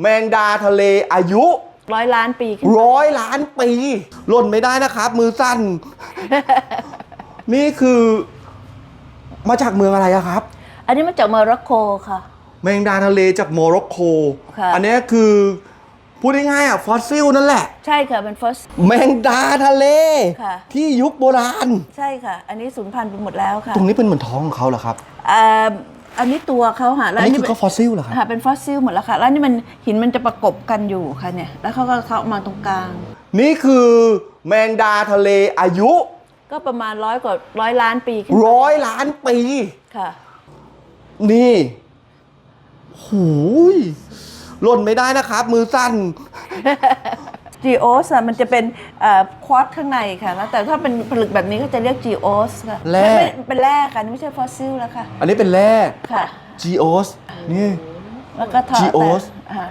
แมงดาทะเลอายุร้อยล้านปีขึ้นไปร้อยล้านปีหล่นไม่ได้นะครับ มือสั้น นี่คือ มาจากเมืองอะไรอะครับ อันนี้มาจากโมร็อกโกค่ะ แมงดาทะเลจากโมร็อกโกค่ะ อันนี้คือพูดง่ายๆอะฟอสซิลนั่นแหละ ใช่ค่ะเป็น first แมงดาทะเล ค่ะ ที่ยุคโบราณ ใช่ค่ะ อันนี้สูญพันธุ์ไปหมดแล้วค่ะ ตรงนี้เป็นเหมือนท้องของเขาเหรอครับอ่า อันนี้ตัวเขาค่ะแล้วอันนี้คือเป็ก็ฟอสซิลเหรอครับค่ะเป็นฟอสซิลหมดแล้วค่ะ แล้วนี่มันหินมันจะประกบกันอยู่ค่ะเนี่ย แล้วเขาก็เข้ามาตรงกลาง นี่คือแมงดาทะเลอายุ ก็ประมาณร้อยกว่าร้อยล้านปีขึ้นไปร้อยล้านปี ค่ะ นี่หูยหล่นไม่ได้นะครับ มือสั้น จีโอสมันจะเป็นควอตข้างในค่ะแล้วแต่ถ้าเป็นผลึกแบบนี้ก็จะเรียกจีโอสค่ะแร่ไม่ไม่เป็นแร่ค่ะนี่ไม่ใช่ฟอสซิลแล้วค่ะอันนี้เป็นแร่ค่ะ geos นี่ แล้วก็ทอ Geos แต่ค่ะ